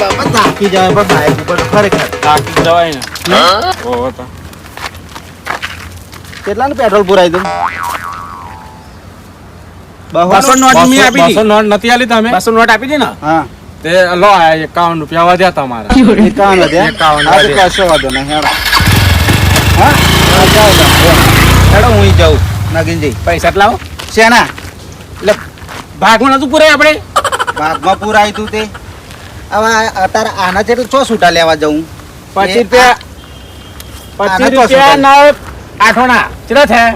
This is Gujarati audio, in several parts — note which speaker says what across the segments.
Speaker 1: બાપા થાકી જવાય પણ સાહેબ ઉપર ખરેખર
Speaker 2: થાકી જવાય ને ઓહો તો
Speaker 1: કેટલાનું પેટ્રોલ પુરાય તું?
Speaker 3: બસો નોટ મેં આપી
Speaker 2: બસો નોટ નથી આલી તમે?
Speaker 3: બસો નોટ આપી દી ને?
Speaker 1: હા.
Speaker 2: તે લો એકાવન રૂપિયા વધ્યા તમારા.
Speaker 1: એકાવન વધ્યા?
Speaker 2: એકાવન.
Speaker 1: કશો વાંધો નહીં હેડો. હા? હેડો જાઉં. નગીનજી
Speaker 3: પૈસા લાવો.
Speaker 1: શેના?
Speaker 3: ભાગમાં નતું પૂરાય આપણે?
Speaker 1: ભાગમાં પૂરાય તું તે. હવે અત્યારે આના છે છો છૂટા લેવા જવું?
Speaker 3: પચીસ રૂપિયા પચીસ રૂપિયા ના આઠોણા. કેટલા થયા?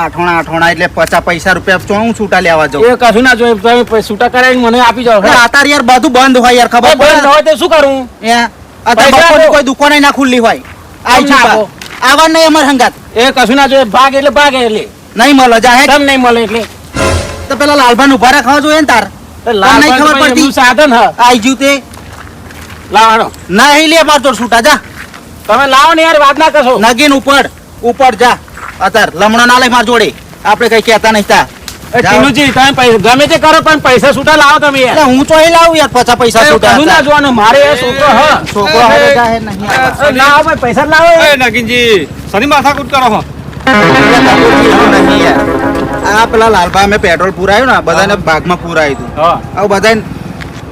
Speaker 1: આઠોણા આઠોણા એટલે પચાસ પૈસા રૂપિયા ચો હું છૂટા લેવા જાઉં?
Speaker 3: એ કશું ના જોઈએ તમે છૂટા કરાવીને મને આપી જાઓ
Speaker 1: અત્યારે યાર બધું બંધ હોય યાર ખબર
Speaker 3: બંધ હોય તો શું કરું?
Speaker 1: અત્યારે. કોઈ દુકાન ના ખુલ્લી હોય? આવા નહીં અમાર હંગાત.
Speaker 3: એ કશું ના જોઈએ ભાગ એટલે ભાગ એટલે.
Speaker 1: નહીં મળે જાહેર
Speaker 3: કેમ નહીં મળે એટલે.
Speaker 1: તો પેલા લાલભાઈ ઊભા રાખવા જોઈએ ને તાર? લાલ નહીં ખબર પડતી.
Speaker 3: સાધન હ.
Speaker 1: આઈ જ્યું તે.
Speaker 3: લાવવાનો
Speaker 1: નહીં લે માર તો છૂટા જા.
Speaker 3: તમે લાવો ને યાર વાત ના કરશો.
Speaker 1: નગીન ઉપર. ઉપર જા. અત્યારે લમણો ના લઈ માર જોડે. આપણે કઈ કહેતા નહીં તા
Speaker 3: ટીનુજી તમે પૈસા ગમે તે કરો પણ પૈસા છૂટા લાવો તમે યાર.
Speaker 1: હું તો લાવું યાર પાછા પૈસા છૂટા
Speaker 3: કશું ના જોવાનું મારે છોકરો હ.
Speaker 1: છોકરો હારે નહીં.
Speaker 3: લાવો પૈસા લાવો.
Speaker 2: એ નગીનજી સની માથાકૂટ કરો હો.
Speaker 1: આ પેલા લાલભાઈ અમે પેટ્રોલ પુરાયું ને બધાને ભાગમાં પુરાયું હતું.
Speaker 2: હા.
Speaker 1: હવે બધાને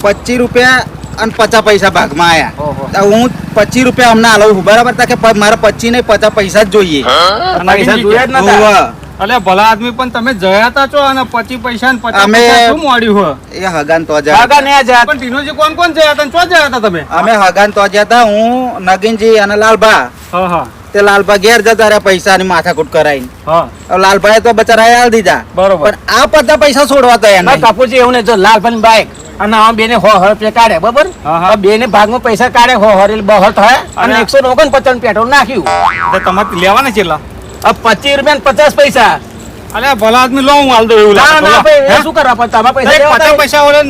Speaker 1: પચીસ રૂપિયા અને પચાસ પૈસા ભાગમાં આયા. હું પચીસ રૂપિયા અમને આલું છું. બરાબર? તા કે મારા પચીસ ને પચાસ પૈસા જ જોઈએ.
Speaker 3: પૈસા જોઈએ જ નતા?
Speaker 2: અલે ભલા આદમી પણ તમે જયા તા છો અને પચી પૈસા ને પચાસ
Speaker 1: અમે-
Speaker 2: શું મોડ્યું હો
Speaker 1: એ હગાન તો
Speaker 3: જયા હગાન આ
Speaker 2: પણ ટીનોજી કોણ કોણ જયા તા ને ચો જયા તા તમે?
Speaker 1: અમે હગાન તો હતા. હું નગીનજી અને લાલભા.
Speaker 2: હા હા.
Speaker 1: તે લાલભાઈ ઘેર જતા રહ્યા પૈસા ની માથાકૂટ કરાઈને. લાલભાઈ તો બચારા હાલ દીધા.
Speaker 2: બરોબર.
Speaker 1: પણ આ બધા પૈસા છોડવા
Speaker 3: ભાઈ કપૂરજી એવું ને જો લાલભાઈ બાઈક અને આ બેને હો હર પે કાઢે બરોબર? બેને ભાગમાં પૈસા કાઢે હો હર બહર થાય અને એકસો ઓગણ પચાસ પેટ્રોલ નાખ્યું.
Speaker 2: તો તમારે લેવાના છેલ્લા.
Speaker 3: પચીસ રૂપિયા ને પચાસ પૈસા.
Speaker 2: અરે ભલા આદમી લો હું હાલ દઉં એવું
Speaker 3: ના
Speaker 2: લાગે
Speaker 3: ના ભાઈ શું કરવા પણ તમારા પૈસા
Speaker 2: પચાસ પૈસા ઓલે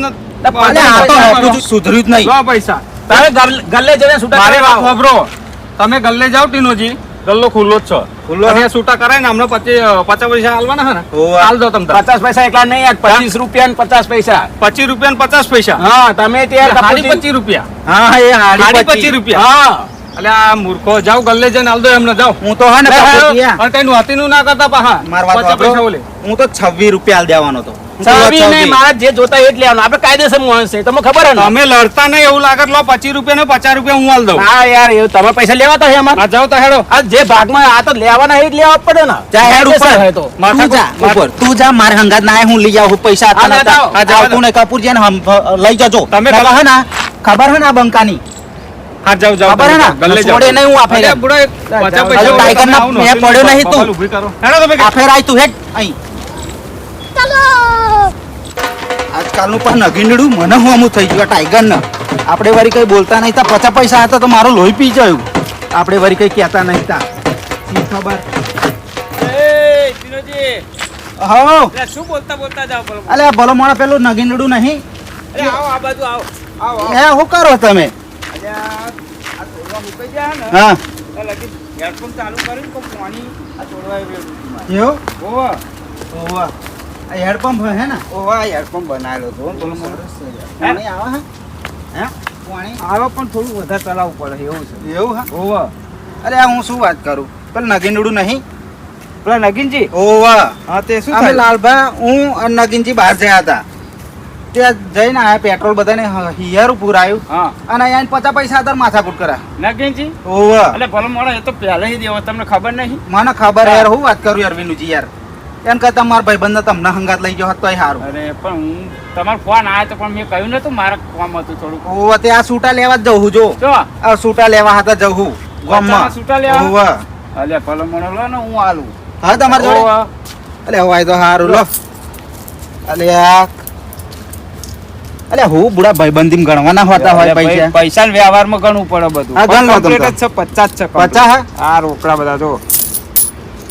Speaker 1: તો સુધર્યું જ નહીં.
Speaker 2: પૈસા.
Speaker 3: તારે ગલ્લે જઈને છૂટા
Speaker 2: મારી. વાપરો તમે ગલ્લે જાઓ ટીનોજી. ગલ્લો ખુલ્લો જ છે.
Speaker 1: ખુલ્લો?
Speaker 2: અને છૂટા કરાય ને હમણાં પચીસ પચાસ પૈસા હાલવાના હે ને? હાલ દો તમે
Speaker 3: પચાસ પૈસા એટલા નહીં યાર પચીસ રૂપિયા ને પચાસ પૈસા.
Speaker 2: પચીસ રૂપિયા ને પચાસ પૈસા?
Speaker 3: હા તમે ત્યાં
Speaker 2: પચીસ રૂપિયા.
Speaker 1: હા એ
Speaker 2: હાડી
Speaker 1: હાડી
Speaker 2: પચીસ. રૂપિયા.
Speaker 3: હા.
Speaker 2: એટલે આ મૂર્ખો જાઓ ગલ્લે જઈને હાલ દો એમને જાઓ.
Speaker 1: હું તો હા ને
Speaker 3: પણ
Speaker 1: કપૂરજી, હા.
Speaker 2: અને કઈ ના કરતા પાહા
Speaker 1: મારા
Speaker 2: પચાસ પૈસા. ઓલે
Speaker 1: હું તો છવ્વીસ રૂપિયા આલ દેવાનો હતો તો.
Speaker 3: ચાવી નહીં,
Speaker 1: 26.
Speaker 3: મારે જે જોતા એ જ લેવાનું. આપણે કાયદેસર માણસ છે. તમને ખબર હે ને?
Speaker 2: લડતા નહીં એવું લાગે લો પચીસ રૂપિયા ને પચાસ રૂપિયા હું હાલ દઉં.
Speaker 3: હા યાર એવું તમારે પૈસા લેવાતા છે અમારે.
Speaker 2: આ તો હેડો.
Speaker 3: આ જે ભાગમાં આ તો લેવાના એ જ લેવા પડે ને.
Speaker 1: જા હેડ ઉપર.
Speaker 3: કાયદેસર તો.
Speaker 1: તું જા ઉપર તું જા મારે હંગાત ના આય, હું લઈ આવું પૈસા
Speaker 3: હા,
Speaker 1: આપતા નતા. કપૂરજી ને લઈ જજો.
Speaker 2: તમે
Speaker 1: ખબર હે ને? ખબર હે ને બંકાની?
Speaker 2: હા
Speaker 1: ખબર ને? છોડે નહીં
Speaker 2: બુડો. પૈસા
Speaker 1: ટાઈગરના મેં પડ્યો નહીં તું.
Speaker 2: હેડો તમે
Speaker 1: આ આય તું હેડ અહીં. આજકાલનું પણ નગીંડડું મને હું અમુક થઈ ગયું ટાઈગર ને આપણે વળી કંઈ બોલતા નહીં તા. પચાસ પૈસા હતા તો મારો લોહી પી ગયું. આપણે વળી કંઈ કહેતા નહીં તા. ખબર? હો.
Speaker 2: શું બોલતા બોલતા બોલો.
Speaker 1: અલે ભલો મોણા પેલું નગીંડડું નહીં.
Speaker 2: અરે આવો આ બાજુ આવો. આવો
Speaker 1: હે હું કરો તમે? હા.
Speaker 2: હેડફોન ચાલુ કર્યું તો પાણી આ
Speaker 1: એવું? હેડપંપ હે ને?
Speaker 2: ઓવા હેડપંપ બનાવેલો તો બોલો
Speaker 1: પાણી આવે હે? હે? પાણી?
Speaker 2: આવે પણ થોડું વધારે ચલાવવું પડે એવું છે.
Speaker 1: એવું હા?
Speaker 2: ઓવા.
Speaker 1: અરે આ હું શું વાત કરું? પેલા નગીનડું નહીં?
Speaker 2: પેલા નગીનજી?
Speaker 1: ઓવા.
Speaker 2: હા તે શું
Speaker 1: અમે
Speaker 2: લાલભાઈ
Speaker 1: લાલભા હું અને નગીનજી બહાર જયા હતા. ત્યાં જઈને આયા પેટ્રોલ બધાને હિયારું પુરાયું.
Speaker 2: હા.
Speaker 1: અને અહીંયા પચાસ પૈસા હતા માથાકૂટ કરા
Speaker 2: નગીનજી?
Speaker 1: ઓવા.
Speaker 2: એટલે ભલે મોડો એ તો પહેલા દેવો તમને ખબર નહીં?
Speaker 1: મને ખબર યાર હું. વાત કરું અરવિંદજી યાર. એમ કરતા મારા ભાઈબંધ તમને હંગાત લઈ ગયો હતો સારું
Speaker 2: અરે પણ હું તમારો ફોન આવ્યો તો પણ મેં કહ્યું નતું મારા કામ હતું થોડુંક.
Speaker 1: ઓવા તે આ સૂટા લેવા જ જવું જો. આ સૂટા લેવા હતા જવું ગામમાં.
Speaker 2: સૂટા લેવા?
Speaker 1: ઓવા
Speaker 2: અલે ભલો મને લો ને હું આલું
Speaker 1: હા તમાર જોડે? અલે હોય તો સારું લો. અલે આ. અલે હું બુડા ભાઈબંધી ગણવાના હોતા હોય પૈસા.
Speaker 2: પૈસા વ્યવહારમાં ગણવું પડે બધું.
Speaker 1: હા,
Speaker 2: છે પચાસ છે complete.
Speaker 1: પચાસ હા?
Speaker 2: આ રોકડા બધા જો.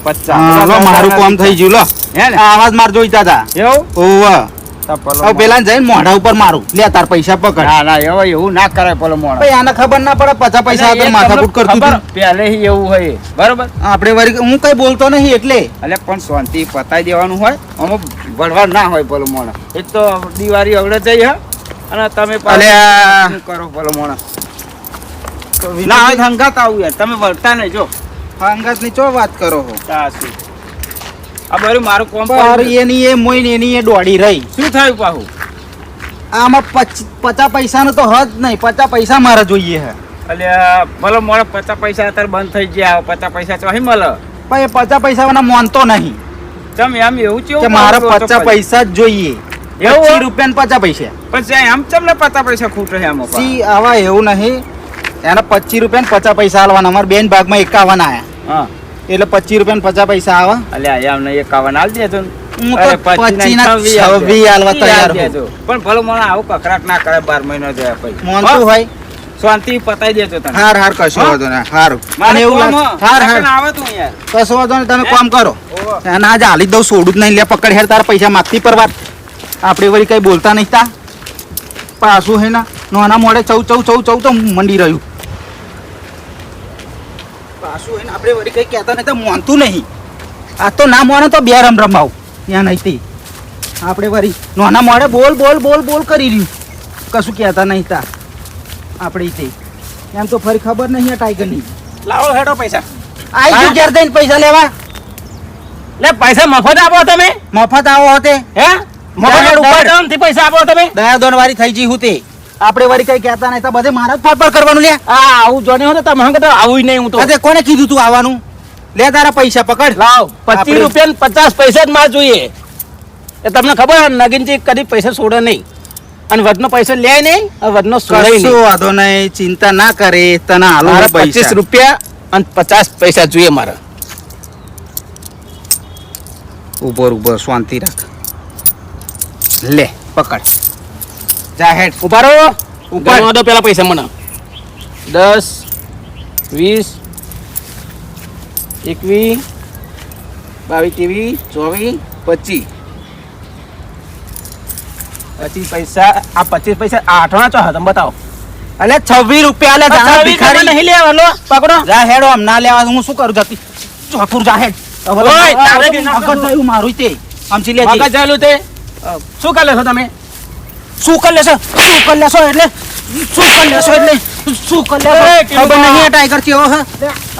Speaker 1: લો મારું કામ થઈ ગયું લો.
Speaker 2: હે ને?
Speaker 1: આવાજ માર જોઈતા હતા
Speaker 2: એવું?
Speaker 1: ઓવા. હવે પેલા જઈને મોઢા ઉપર મારું. લે તાર પૈસા પકડ.
Speaker 2: ના એવું ના કરાય પેલો મોઢા.
Speaker 1: ભાઈ આને ખબર ના પડે પચાસ પૈસા આગળ માથાકૂટ કરતું
Speaker 2: ખબર, એવું હોય બરોબર?
Speaker 1: આપણે હું કઈ બોલતો નહીં એટલે.
Speaker 2: એટલે પણ શાંતિ પતાઈ દેવાનું હોય. આમાં ભરવા ના હોય પેલો મોણો એ તો દિવાળી અવડે જઈ હે. અને તમે કરો પેલો મોણો ના હોય તો આવું યાર. તમે વળતા નહીં જો.
Speaker 1: અંગતની ચો વાત કરો હો?
Speaker 2: સાસુ. આ બરું મારું કોમ
Speaker 1: પર એની એ મોઈ ને એની એ દોડી રહી.
Speaker 2: શું થયું પાહુ?
Speaker 1: આમાં પચ- પચાસ પૈસા નું તો હદ નહીં પચાસ પૈસા મારે જોઈએ હે.
Speaker 2: એટલે ભલે મોડે પચાસ પૈસા અત્યારે બંધ થઈ ગયા પચાસ પૈસા અહીં મળે.
Speaker 1: પણ એ પચાસ પૈસા મને માનતો નહીં.
Speaker 2: ચમ એમ એવું
Speaker 1: છે
Speaker 2: કે
Speaker 1: મારે પચાસ પૈસા જ જોઈએ.
Speaker 2: એવું?
Speaker 1: રૂપિયા ને પચાસ પૈસા.
Speaker 2: પણ એમ ચમ ને પચાસ પૈસા ખૂટ રહે આમાં
Speaker 1: સી આવા એવું નહીં. એના પચીસ રૂપિયા ને પચાસ પૈસા હાલવાના અમારે બેન ભાગમાં એકાવન આયા.
Speaker 2: હા.
Speaker 1: એટલે પચીસ રૂપિયા ને પચાસ પૈસા આવે?
Speaker 2: અલ્યા એમને એકાવન આલ દેજો ને.
Speaker 1: હું
Speaker 2: અરે
Speaker 1: તો
Speaker 2: પણ ભલે મને આવું કકરાટ ના કરે બાર મહિનો થયા પછી.
Speaker 1: મોનતું હોય.
Speaker 2: શાંતિ પતાઈ દેજો તમે
Speaker 1: હાર હાર કશો વાંધો ને હાર. અને એવું લાગે- હાર હાર.
Speaker 2: આવે તું યાર
Speaker 1: કશો વાંધો ને તમે કામ કરો. અને આજે હાલી દઉં છોડું જ નહીં લે પકડ હેર તારા પૈસા માગતી પર વાત આપણે વળી કઈ બોલતા નહીં તા. પાછું હે ના નાના મોડે ચૌ ચૌ ચૌ ચૌ તો મંડી રહ્યું. પાછું હે ને આપણે વળી કંઈ કહેતા નહીં તો મોનતું નહીં. આ તો ના મોને તો બે રમ રમાવ ત્યાં નહીં આપણે વળી નાના મોડે બોલ બોલ બોલ બોલ કરી રહ્યું. કશું કહેતા નહીં તા. આપણે તે. એમ તો ફરી ખબર નહીં આ ટાઈગરની.
Speaker 3: લાવો હેડો પૈસા.
Speaker 1: આઈ ગયું ઘેર જઈને પૈસા લેવા.
Speaker 3: લે પૈસા મફત આપો તમે.
Speaker 1: મફત આવો હોતે
Speaker 3: હે?
Speaker 1: મફત.
Speaker 3: પૈસા આપો તમે.
Speaker 1: દયા દોન વાળી થઈ જી હું તે. આપણે વળી કઈ કહેતા નહીં તો બધે મારા જ ફાફડ કરવાનું લે.
Speaker 3: આ આવું જોને હોય ને તમે હંગે તો આવું નહીં હું તો.
Speaker 1: અરે કોને કીધું તું આવવાનું? લે તારા પૈસા પકડ.
Speaker 3: લાવ પચીસ રૂપિયા ને પચાસ પૈસા જ માર જોઈએ. એ તમને ખબર નગીનજી કદી પૈસા છોડે નહીં. અને વધનો પૈસો લે નહીં અને વધનો છોડે નહીં.
Speaker 1: વાંધો નહીં ચિંતા ના કરે તને હાલો
Speaker 3: પચીસ રૂપિયા અને પચાસ પૈસા જોઈએ મારે.
Speaker 1: ઉપર ઉપર શાંતિ રાખ. લે પકડ. જા હેડ
Speaker 3: ઊભા રહો.
Speaker 1: ઉપર.
Speaker 3: ગણવા દો પેલા પૈસા મને. દસ વીસ એકવીસ બાવીસ ત્રેવીસ ચોવીસ પચીસ. પચીસ પૈસા આ પચીસ પૈસા આ ચો તમે બતાવો.
Speaker 1: અલે છવ્વીસ રૂપિયા ભિખારી.
Speaker 3: નહીં લેવા લો પકડો.
Speaker 1: જા હેડો આમ ના લેવા હું શું કરું જતી. ચોથુર જા હેડ.
Speaker 3: ઓય,
Speaker 1: મારું
Speaker 3: તારે
Speaker 1: તો મગજ થયું મારું તે. આમથી લેજે
Speaker 3: મગજ ચાલુ તે. શું કરે છો તમે?
Speaker 1: શું કરી લેશો? શું કરી લેશો એટલે? શું કરી લેશો એટલે? શું કરી લેશો? ખબર નહીં ટાઈગર કેવો હે.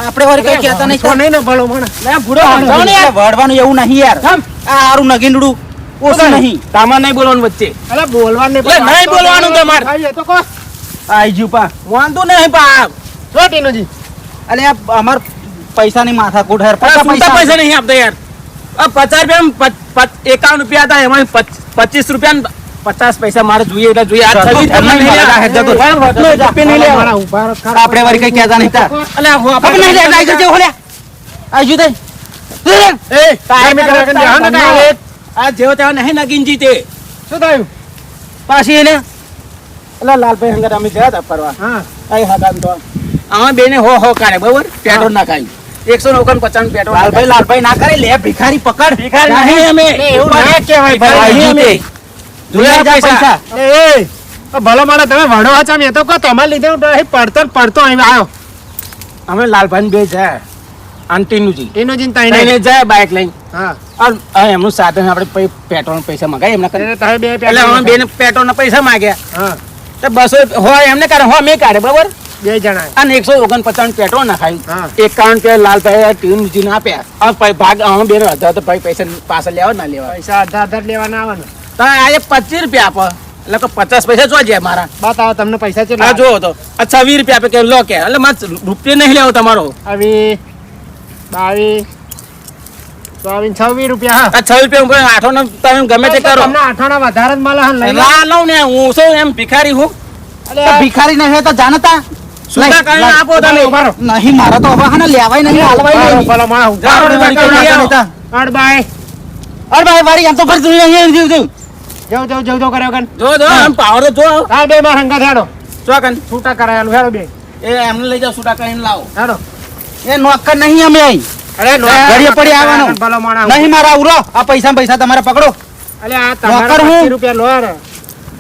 Speaker 1: આપણે વળી કઈ કહેતા નહીં
Speaker 3: નહીં ને ભલો મને લે ભૂડો
Speaker 1: વળવાનું
Speaker 3: યાર.
Speaker 1: વળવાનું એવું નહીં યાર. આ હારું નગીનડું ઓછું નહીં.
Speaker 3: તામાં નહીં બોલવાનું વચ્ચે.
Speaker 4: અરે બોલવાનું
Speaker 3: એટલે નહીં બોલવાનું તમારે.
Speaker 4: આવીએ તો કો.
Speaker 1: આઈ જ્યું પા.
Speaker 3: વાંધો નહીં પા
Speaker 4: જો
Speaker 1: અલે અમાર પૈસા ની માથા
Speaker 3: પચાસ
Speaker 1: પચાસ
Speaker 3: પૈસા
Speaker 1: પૈસા
Speaker 3: નહીં આપતા યાર. પચાસ રૂપિયા એકાવન રૂપિયા હતા એમાં પચીસ રૂપિયા પચાસ પૈસા મારે જોઈએ એટલે જોઈએ.
Speaker 1: આપણે વળી કઈ કહેતા નહીં?
Speaker 3: આ જેવો તેવો નહીં નગીન જીતે
Speaker 4: શું થયું?
Speaker 1: પાછી એને.
Speaker 3: એટલે લાલભાઈ હંગર અમે ગયા હતા ફરવા.
Speaker 4: હા.
Speaker 3: તો. આમાં બેને હો હો કાઢે બરોબર? પેટ્રોલ ના ખાઈ એકસો ઓગણ પચાસ પેટ્રોલ
Speaker 1: લાલભાઈ લાલભાઈ ના કરે લે ભિખારી પકડ.
Speaker 3: ભિખારી નહીં અમે.
Speaker 4: એવું ના કહેવાય
Speaker 1: ભાઈ,
Speaker 3: અમે.
Speaker 1: જોયા પૈસા.
Speaker 4: એ ભલો માણસ તમે વડો હચામ એ તો કહો તમારે લીધે હું અહીં પડતો પડતો અહીં આવ્યો.
Speaker 3: અમે લાલભાઈ બે જાય આંટીનું જી.
Speaker 4: ટીનુજી ને
Speaker 3: જાય બાઇક લઈને.
Speaker 4: હા.
Speaker 3: એમનું સાધન આપણે પેટ્રોલ પૈસા મંગાય એમના કરે.
Speaker 4: એટલે તમે બે
Speaker 3: એટલે અમે બેને પેટ્રોલ ના પૈસા માગ્યા.
Speaker 4: હા.
Speaker 3: તો બસો હોય એમને કાઢે હો મેં કાઢે બરોબર?
Speaker 4: બે જણા.
Speaker 3: અને એકસો ઓગણપચાસ પેટ્રોલ નાખાયું.
Speaker 4: હા.
Speaker 3: એકાવન રૂપિયા લાલભાઈ ટીમજી આપ્યા. આ પૈ- ભાગ અમે હતા તો ભાઈ પૈસા પાછા લેવા ના લેવા.
Speaker 4: પૈસા આધાર આધાર લેવાના આવવાના
Speaker 3: તો આજે પચીસ રૂપિયા આપો. એટલે કે પચાસ પૈસા જોજે જાય મારા.
Speaker 4: બતાવો તમને પૈસા છે
Speaker 3: આ જો તો. અચ્છા વીસ રૂપિયા આપે કે લો કે? એટલે મારે રૂપિયા નહીં લેવો તમારો.
Speaker 4: આવી બાવી છવ્વીસ રૂપિયા
Speaker 3: છવ્વીસ રૂપિયા આઠો ને તમે ગમે તે કરો.
Speaker 4: તમને વધારે જ મળે હા લઈ લો.
Speaker 3: લઉં ને હું શું એમ ભિખારી હું?
Speaker 1: ભિખારી નહીં તો જાણતા નહીં મારા તો હવે લેવાય નહીં હાલવાય નહીં. વળી તા. ફરી અહીંયા. જીવ જો
Speaker 4: જવ જવ જવ જવ કર્યો કન.
Speaker 3: જો જો. આમ પાવર તો જો.
Speaker 4: હા બે માર હંગા થાડો
Speaker 3: જો કન.
Speaker 4: છૂટા કરાયેલું હેડો બે.
Speaker 3: એ એમને લઈ જાઓ સુટા કરીને લાવો.
Speaker 4: હેડો.
Speaker 1: એ નોકર નહીં અમે અહીં.
Speaker 4: અરે
Speaker 1: ઘડીએ પડી આવવાનો.
Speaker 4: ભલો માણા
Speaker 1: નહીં મારા ઉરો. આ પૈસા પૈસા તમારે પકડો.
Speaker 4: અલે આ તમારા
Speaker 1: નોકર હું.
Speaker 4: 25 રૂપિયા લો રે.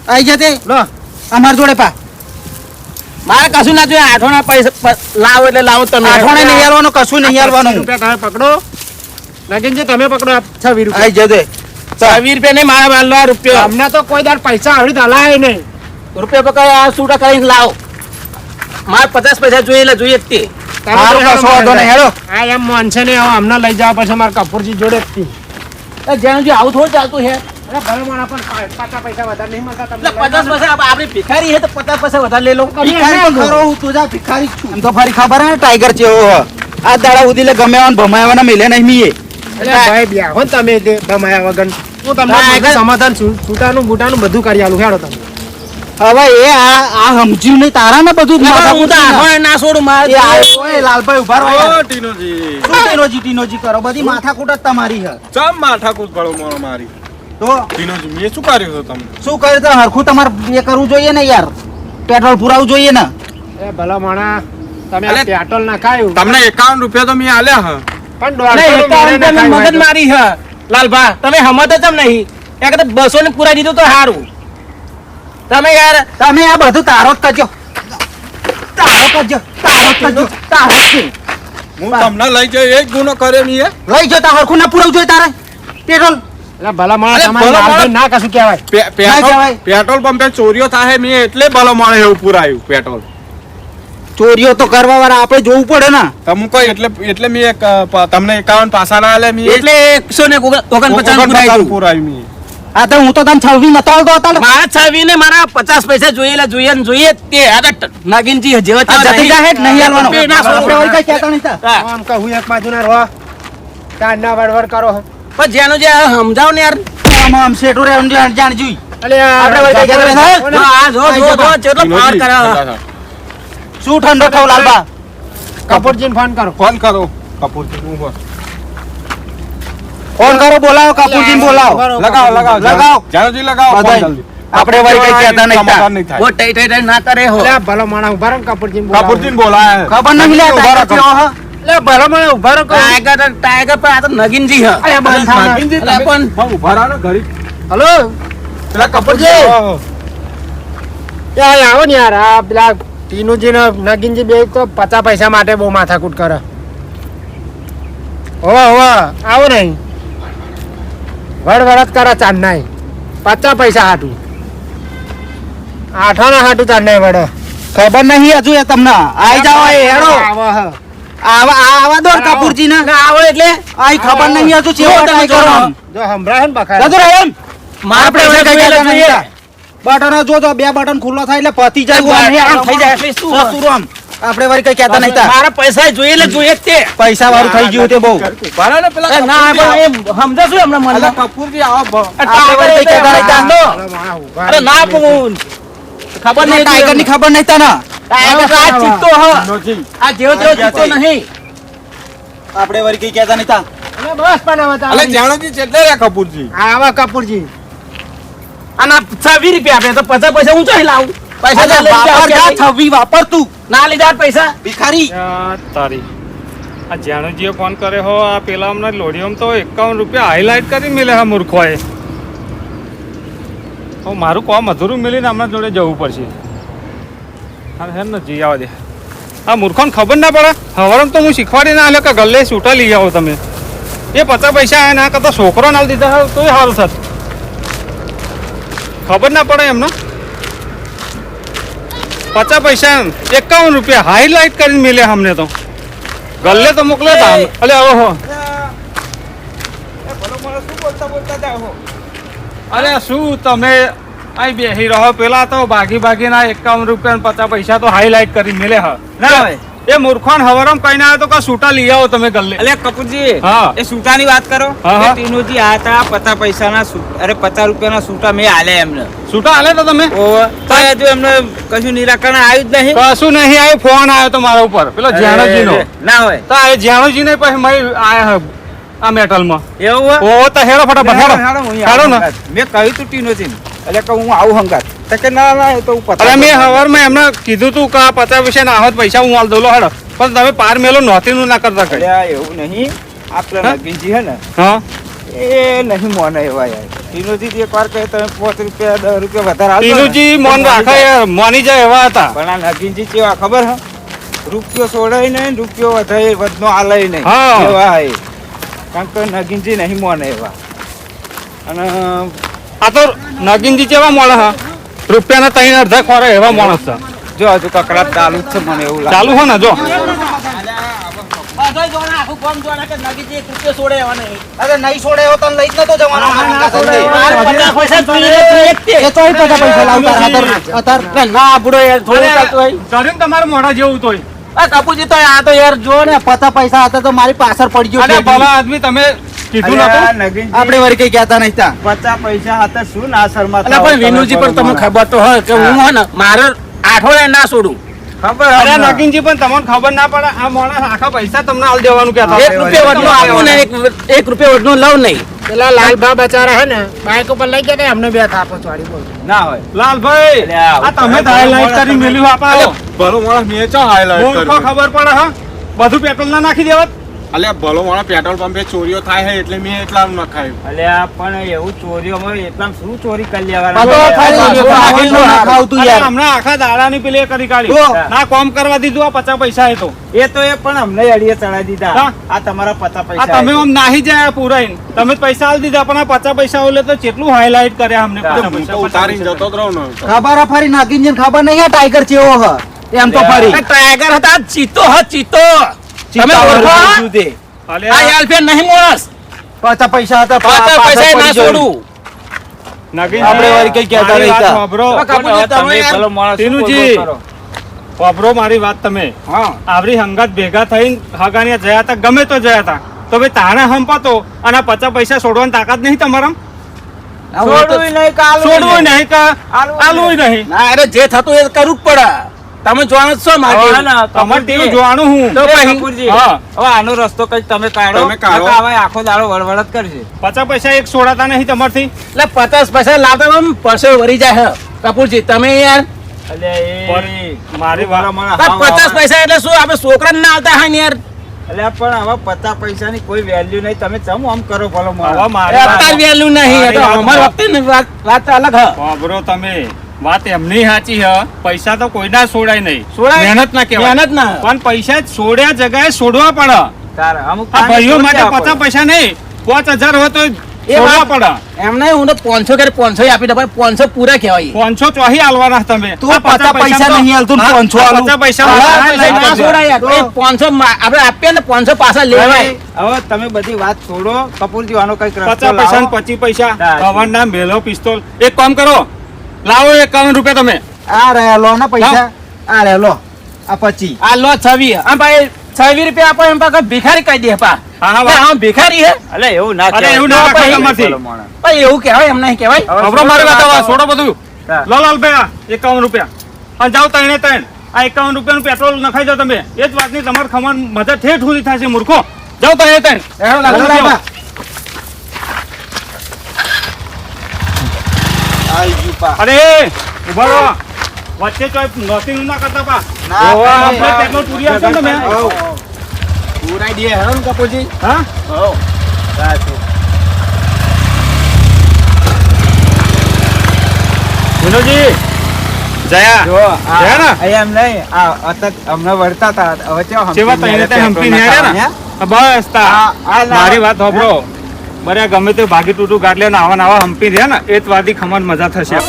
Speaker 1: આઈ જતે
Speaker 4: લો.
Speaker 1: અમાર જોડે પા.
Speaker 3: મારે કશું ના જોઈએ. આઠોના પૈસા લાવો એટલે લાવો તમે.
Speaker 1: આઠોણે નહીં હાલવાનું કશું નહીં
Speaker 4: 25
Speaker 1: હાલવાનું.
Speaker 4: રૂપિયા તમે પકડો. નગીનજી તમે પકડો આ 26 રૂપિયા.
Speaker 1: આઈ જતે
Speaker 3: વીસ રૂપિયા નહીં મારા લો રૂપિયો.
Speaker 4: અમને તો કોઈ દાડ પૈસા આવડી હલાય નહીં.
Speaker 3: રૂપિયા પકડ આ સૂટા કરીને લાવો. મારે પચાસ પૈસા જોઈએ લે જોઈએ તે.
Speaker 4: આ એમ માનશે ને અમને લઈ જવા પડશે મારા કપૂરજી જોડે જ
Speaker 3: જેનું જે આવું થોડું ચાલતું છે.
Speaker 1: હું હે ટાઈગર છે આ દાડા લે ગમે ભમાવવાના મિલે નહીં મીએ.
Speaker 4: ભાઈ બ્યા ને તમે તે ભમાયા વગર હું તમને બધું સમાધાન છૂટાનું બૂટાનું બધું કરી આલું હેડો તમે.
Speaker 1: હવે એ આ આ સમજ્યું નહીં તારા ને બધું
Speaker 3: હું તો આઠોને ના છોડું મારે
Speaker 1: એ લાલભાઈ ઊભા રહો
Speaker 5: ટીનોજી.
Speaker 1: શું ટીનોજી ટીનોજી કરો? બધી માથાકૂટ જ તમારી છે.
Speaker 5: ચમ માથાકૂટ મારો મારી.
Speaker 1: તો?
Speaker 5: ટીનોજી મેં શું કર્યું તમને?
Speaker 1: શું તો હરખું તમારે એ કરવું જોઈએ ને યાર. પેટ્રોલ પુરાવું જોઈએ ને.
Speaker 4: એ ભલા માણા તમે પેટ્રોલ ના ખાયું.
Speaker 5: તમને એકાવન રૂપિયા તો મેં આલ્યા હ.
Speaker 4: પણ
Speaker 3: મગજ મારી હ લાલભા. તમે હમત જ નહીં. એક તો બસો ને પૂરા દીધું તો સારું તમે યાર
Speaker 1: તમે આ બધું તારો જ કરજો. તારો કરજો. તારો જ કરજો. તારો
Speaker 5: હું તમને લઈ જઈ એ જ ગુનો કર્યો નહીં
Speaker 1: લઈ જતા હરખું ના પુરાવવું જોઈએ તારે. પેટ્રોલ.
Speaker 4: ભલા માણસ ના કશું કહેવાય.
Speaker 5: પેટ્રોલ પંપે ચોરીઓ થાય મેં એટલે ભલો માણસ એવું પુરાયું પેટ્રોલ.
Speaker 1: ચોરીઓ તો કરવા વાળા આપણે જોવું પડે ને.
Speaker 5: તમે કોઈ એટલે એટલે મેં એક, તમને એકાવન પાસા ના આલે મેં
Speaker 3: એટલે એકસો ને ઓગણ- ઓગણપચાસ
Speaker 5: પુરાયું મેં.
Speaker 1: આ તો હું તો તને છવ્વી નતો આલતો હતા
Speaker 3: મારા છવી ને મારા પચાસ પૈસા જોઈએ જોઈએ ને જોઈએ તે આ તો નાગિનજી જેવા
Speaker 1: આ જતી જાહે નહીં હાલવાનો.
Speaker 3: ના
Speaker 1: વળી કઈ કહેતા નહીં તા.
Speaker 3: હા.
Speaker 4: આમ કહું એક બાજુ ના રહો. કાન ના વડવડ કરો.
Speaker 3: પણ જેનું જે સમજાવ ને યાર.
Speaker 1: આમ આમ શેઠું રે જાણ- જાણ જોઈ.
Speaker 4: અલે
Speaker 1: આપણે વળી કઈ કહેતા નહીં?
Speaker 3: આ જો જો જો ચેટલો પાર કરે
Speaker 1: શું ઠંડો થયો લાલબા
Speaker 4: કપૂરજીને ફોન કરો
Speaker 5: ફોન કરો કપૂરજી હું ફોન
Speaker 1: ફોન કરો બોલાવો કાપુરજીને બોલાવો
Speaker 5: લગાવો લગાવો
Speaker 1: લગાવો.
Speaker 5: જાનજી લગાવો ફોન
Speaker 1: બધાય.
Speaker 5: જલ્દી.
Speaker 1: આપણે વળી કઈ કહેતા નહીં તા.
Speaker 5: સમાધાન નહીં થાય
Speaker 3: વો ટઈ ટઈ ટઈ ના કરે હો
Speaker 4: અલે આ ભલો માણસ ઊભા રહો ને કપૂરજીને બોલાવો.
Speaker 5: કપૂરજીને બોલાય
Speaker 1: ખબર નહીં લે
Speaker 5: ઊભા રહો,
Speaker 1: ટાઈગર ચેવો હ?
Speaker 4: અલે ભલો માણસ ઊભા રહો કહું.
Speaker 3: ટાઈગર ટાઈગર પર આ તો નગીનજી હ
Speaker 1: અરે બંધ થા ને.
Speaker 5: નાગિનજી,
Speaker 3: અલા,
Speaker 5: તમે-
Speaker 3: પણ-
Speaker 5: હા, ઊભા રહો ને ઘડી
Speaker 4: હલો
Speaker 5: પેલા કપૂરજી આવો.
Speaker 4: એ અહીં આવો ને યાર આ પેલા ટીનુજી ને નગીનજી બે તો પચાસ પૈસા માટે બહુ માથાકૂટ કરે. હોવા હોવા આવો નહીં. વડ વડત કરે ચાંદ નાય પચાસ પૈસા હાટું. આઠો ના હાટું ચાંદનાય વડે
Speaker 1: ખબર નહીં હજુ એ તમને. આઈ જાઓ એ હેડો.
Speaker 4: આવો.
Speaker 1: આવા દોર કપૂરજી ના
Speaker 3: આવો એટલે.
Speaker 1: આઈ ખબર નહીં હજુ ચેવો
Speaker 3: તમે કરો.
Speaker 4: જો હમરા હે બખાય.
Speaker 1: જતો રહો એમ.
Speaker 3: મારા પૈસા
Speaker 1: કઈ
Speaker 3: જોઈએ.
Speaker 1: બટનો જોજો બે બટન ખુલ્લો થાય એટલે પતી જાય આમ,
Speaker 3: થઈ જાય. શું?
Speaker 1: સસુરો આમ. આપણે વારી કઈ કહેતા નહીં
Speaker 3: મારા પૈસા જોઈએ એટલે જોઈએ તે.
Speaker 1: પૈસા વાળું થઈ ગયું તે બહુ.
Speaker 5: ઊભા ને પેલા
Speaker 3: ના એ સમજો શું હમણાં
Speaker 5: મને? કપૂરજી આવો
Speaker 1: આપણે વારી કઈ કહેતા નહીં તા.
Speaker 4: ભલો માણસ ઊભા
Speaker 3: અરે ના પૂન ખબર નહીં
Speaker 1: ટાઈગરની ખબર નહીં તને?
Speaker 3: ટાઈગર આ ચિત્તો હ. આ જેવો તેવો ચિત્તો નહીં.
Speaker 1: આપણે વારી કઈ કહેતા નહીં તા
Speaker 4: અલે બસ પણ હવે
Speaker 5: અલે. જાણોજી ચેટલે રહ્યા કપૂરજી?
Speaker 4: આવા કપૂરજી.
Speaker 3: અને છવ્વી રૂપિયા આપે તો પચાસ પૈસા હું ચાલી લાવું. પૈસા તો
Speaker 1: અરે? છવ્વી વાપર
Speaker 3: ના લીધા પૈસા.
Speaker 1: ભિખારી.
Speaker 6: આ તારી. આ જાણુજીએ ફોન કર્યો હો આ પેલા હમણાં લોડિયમ તો એકાવન રૂપિયા હાઈલાઇટ કરી મેલે હા મૂર્ખોએ. હવે મારું કોમ અધૂરું મિલીને હમણાં જોડે જવું પડશે. હા હે ને જી આવા દે. આ મૂર્ખોને ખબર ના પડે? હવારમ તો હું શીખવાડી ના કે ગલ્લે છૂટા લઈ આવો તમે. એ પચાસ પૈસા એના ના કરતા છોકરો ના દીધા તો તોય સારું થાત. ખબર ના પડે એમનો? પચાસ પૈસા એકાવન રૂપિયા હાઈલાઇટ કરીને મેલે અમને તો. ગલ્લે તો મોકલે તા. અલે
Speaker 5: ઓહો?
Speaker 6: અરે, શું તમે અહીં બેસી રહો? પેલા તો ભાગી ભાગીના એકાવન રૂપિયા પચાસ પૈસા તો હાઈલાઇટ કરી મેલે હા.
Speaker 2: ના હોય
Speaker 6: એ મૂર્ખાન હવારમ કઈ ના તો કા સૂટા લઈ આવો તમે ગલ્લે.
Speaker 2: અલે કપૂરજી
Speaker 6: હા.
Speaker 2: એ સૂટાની વાત કરો? કે તીનુજી આ હતા પચાસ પૈસાના અરે પચાસ રૂપિયાના સૂટા મેં આલે એમને.
Speaker 6: સૂટા આલે તો તમે?
Speaker 2: ઓ તો હજુ એમને કશું નિરાકરણ આવ્યું જ નહીં?
Speaker 6: કશું નહીં આવ્યું ફોન આવ્યો તો મારા ઉપર. પેલો જ્યાણોજી નો
Speaker 2: ના હોય.
Speaker 6: તો આ જ્યાણોજી ને પછી મય આયા હે આ મેટલમાં
Speaker 2: એવું
Speaker 6: ઓ તો હેડો ફટાફટ હેડો
Speaker 2: હેડો,
Speaker 6: ને.
Speaker 2: મેં કહ્યું તું ટીનોજી એટલે કે હું આવું હંગાત. તો કે ના ના એ તો હું પતા
Speaker 6: અરે મેં હવારમાં એમને કીધું તું કે આ પચાસ પૈસા ના આવત પૈસા હું હાલ દઉં હડ. પણ તમે પાર મેલો નોતી નું ના કરતા કઈ.
Speaker 2: એવું નહીં. આપણે? નગીનજી હે ને
Speaker 6: હા?
Speaker 2: એ નહીં મોને એવા યાર. ટીનુજી એક વાર કહે તમે પાંચ રૂપિયા દસ રૂપિયા વધારે આપજો ને,
Speaker 6: ટીનુજી મોન રાખે મોની જાય એવા હતા.
Speaker 2: પણ આ નગીનજી કેવા ખબર હે? રૂપિયો છોડાય નહીં રૂપિયો વધારે વધનો આલય નહીં. એવા હે કારણ કે નગીનજી નહીં મોને એવા. અને
Speaker 6: આ તો નગીનજી કેવા મોળા હા? રૂપિયાના ત્રણ અડધા ખોરા એવા માણસ છે.
Speaker 2: જો હજુ કકડાટ ચાલુ જ છે મને એવું
Speaker 6: ચાલુ હો ને જો.
Speaker 3: તો તું તે.
Speaker 6: તમારા મોઢા જેવું તોય.
Speaker 3: આ તો આ તો યાર જો ને
Speaker 1: પચાસ પૈસા હતા તો મારી પાછળ પડી ગયો
Speaker 6: અરે ભલા આદમી તમે કીધું
Speaker 1: આપણે વળી કઈ કહેતા નહીં તા.
Speaker 2: પચાસ પૈસા હતા શું ના શરમાતા
Speaker 3: એટલે પણ વિનુજી પણ તમને ખબર તો હોય કે હું હોય ને મારે આઠોડે ના છોડું.
Speaker 2: ખબર
Speaker 6: અરે નગીનજી પણ તમને ખબર ના પડે આ માણસ આખા પૈસા તમને આલ દેવાનું કહેતા
Speaker 3: એક રૂપિયા વધનો આપું ને એક- રૂપિયા વધનો લઉં નહીં.
Speaker 4: પેલા લાલભાઈ બચારા હે ને બાઇક ઉપર લઈ ગયા તા, એમને બે થાપો ચોરી બોલ.
Speaker 2: ના હોય.
Speaker 6: લાલભાઈ આ તમે હાઈલાઈટ કરી મેલ્યું આપા.
Speaker 5: ભલો માણસ મેં ચો કર્યું?
Speaker 6: ખબર પડે હા? બધું પેટ્રોલ ના નાખી દેવત
Speaker 5: અલ્યા ભલો મારા પેટ્રોલ પંપે ચોરીઓ થાય છે એટલે મેં એટલા નખાયું.
Speaker 2: અલ્યા પણ એવું ચોરીઓમાં એટલા શું ચોરી કરી લેવાનું?
Speaker 6: હમણાં આખા દાડાની પેલી કરી કાઢી. ના કોમ કરવા દીધું આ પચાસ પૈસા એ તો.
Speaker 2: એ તો એ પણ અમને અડીએ ચડાવી દીધા. આ તમારા પચાસ પૈસા
Speaker 6: તમે આમ નાહી જાય પૂરાઈને. તમે પૈસા આલ દીધા પણ આ પચાસ પૈસા ઓલે તો કેટલું હાઈલાઈટ કર્યા અમને?
Speaker 2: હા.
Speaker 5: ઉતારીને જતો જ રહો ને.
Speaker 1: ખબર ફરી નાગીને ખબર નહીં આ ટાઈગર ચેવો હ. એમ તો ફરી.
Speaker 3: ટાઈગર હતા ચિત્તો હ ચિત્તો તમે ઓળખો
Speaker 1: જોયું તે.
Speaker 6: અલે
Speaker 3: આ યાલફેર નહીં માણસ
Speaker 1: પચાસ પૈસા હતા
Speaker 3: પાછા પૈસા ના છોડું.
Speaker 1: આપણે વળી કઈ કહેતા
Speaker 6: મારી વાત
Speaker 1: રહેતા.
Speaker 3: તમે?
Speaker 6: વાપરો મારી વાત આવરી હંગાત ભેગા થઈને હગાનિયા જયા હતા ગમે તો જયા હતા. તો ભાઈ તાણે હંપાતો અને પચા પૈસા છોડવાની તાકાત નહીં તમારા
Speaker 2: છોડવું નહીં
Speaker 6: છોડવું
Speaker 2: નહીં.
Speaker 6: નહીં
Speaker 2: આલવું
Speaker 6: આલવું નહીં.
Speaker 3: અરે જે થતું એ કરવું જ પડે. તમે જોવાનું છો મારે.
Speaker 6: જોવાનું હું.
Speaker 3: તો.
Speaker 2: હવે આનો રસ્તો કઈ તમે કાઢો
Speaker 5: તમે કાઢો.
Speaker 2: હવે આખો દાડો વળવળ જ કરશે.
Speaker 6: પચાસ પૈસા એક સોડાતા નહીં તમારથી?
Speaker 3: એટલે પચાસ પૈસા લાવતા આમ પરસે વરી જાય હે. કપૂરજી તમે યાર. પચાસ પૈસા એટલે શું? આપણે છોકરા ના આવતા હા ને યાર.
Speaker 2: એટલે પણ હવે પચાસ પૈસા ની કોઈ વેલ્યુ નહીં. તમે ચમ આમ કરો ભલો
Speaker 6: મારી
Speaker 3: વેલ્યુ નહીં એ
Speaker 6: વાત
Speaker 3: વખતે વાત વાત અલગ હા.
Speaker 6: તમે. વાત એમની સાચી હ પૈસા તો કોઈના છોડાય નહીં.
Speaker 3: છોડાય.
Speaker 6: મહેનત ના કહેવાય.
Speaker 3: મહેનત ના.
Speaker 6: પણ પૈસા છોડ્યા જગ્યાએ છોડવા પડે.
Speaker 2: તારે અમુક
Speaker 6: ભાઈઓ માટે પચાસ પૈસા નહીં પાંચ હજાર હોય તો છોડવા પડે.
Speaker 3: એમ હું તો પાંચસો કરે પાંચસો આપી દે પાંચસો પૂરા કહેવાય.
Speaker 6: પાંચસો ચોહી આલવાના તમે.
Speaker 1: તું પચાસ પૈસા
Speaker 6: તો-
Speaker 1: નહીં આલતું પાંચસો
Speaker 6: પચાસ પૈસા
Speaker 3: પચાસ
Speaker 6: વાળા
Speaker 3: પૈસા
Speaker 6: લઈ
Speaker 3: ના
Speaker 6: જજો.
Speaker 3: છોડાય યાર. એ પાંચસો આપણે આપીએ ને પાંચસો પાછા લેવાય
Speaker 2: હવે તમે બધી વાત છોડો કપૂરજી આનો કઈ
Speaker 6: પચાસ પૈસા પચીસ પૈસા.
Speaker 2: હા.
Speaker 6: ના મેલો પિસ્તોલ. એક કામ કરો લાવો એકાવન રૂપિયા તમે.
Speaker 1: આ રહ્યા લો ના પૈસા. આ રહ્યા લો. આ પચી.
Speaker 3: આ લો છવી આ ભાઈ છવી રૂપિયા આપો એમ પાછા ભિખારી કહી દે પા.
Speaker 6: હા, હા,
Speaker 3: ભિખારી હે.
Speaker 2: અલે એવું ના
Speaker 6: અરે એવું ના
Speaker 2: તો
Speaker 6: રાખો
Speaker 2: પછી
Speaker 6: તમારથી.
Speaker 2: ભલો માણસ.
Speaker 3: ભાઈ એવું કહેવાય એમ નહીં કહેવાય.
Speaker 6: ખબરો મારી વાત
Speaker 2: છોડો
Speaker 6: બધું. લો આ એકાવન રૂપિયા. અને જાઓ ત્રણે ત્રણ. આ એકાવન રૂપિયાનું પેટ્રોલ નખાઈ જાઓ તમે. એ જ વાતની તમારે ખમણ મદદ ઠેઠ સુધી થશે મૂર્ખો. જાઓ ત્રણે ત્રણ
Speaker 1: હેડો લાલુ લાલબા.
Speaker 2: આઈ ગયું પા.
Speaker 6: અરે ઊભા રહો. વચ્ચે તો નોટિંગ ના કરતા પા.
Speaker 1: ના,
Speaker 6: આપણે
Speaker 1: ના.
Speaker 6: પૂરી આવશે ને તમે?
Speaker 3: પૂરાઈ દે હરમ કપોજી હા?
Speaker 6: હો
Speaker 2: સાચું.
Speaker 6: જયા.
Speaker 2: જો
Speaker 6: ને?
Speaker 2: એમ નહીં આ હમણાં વળતા હતા. હવે
Speaker 6: ને? બસ તા. મારી વાત સાંભળો. બરે ગમે તે ભાગી તૂટું ગાટલે આવા નવા હંપી રહ્યા ને, એ જ વાદી ખમણ મજા થશે.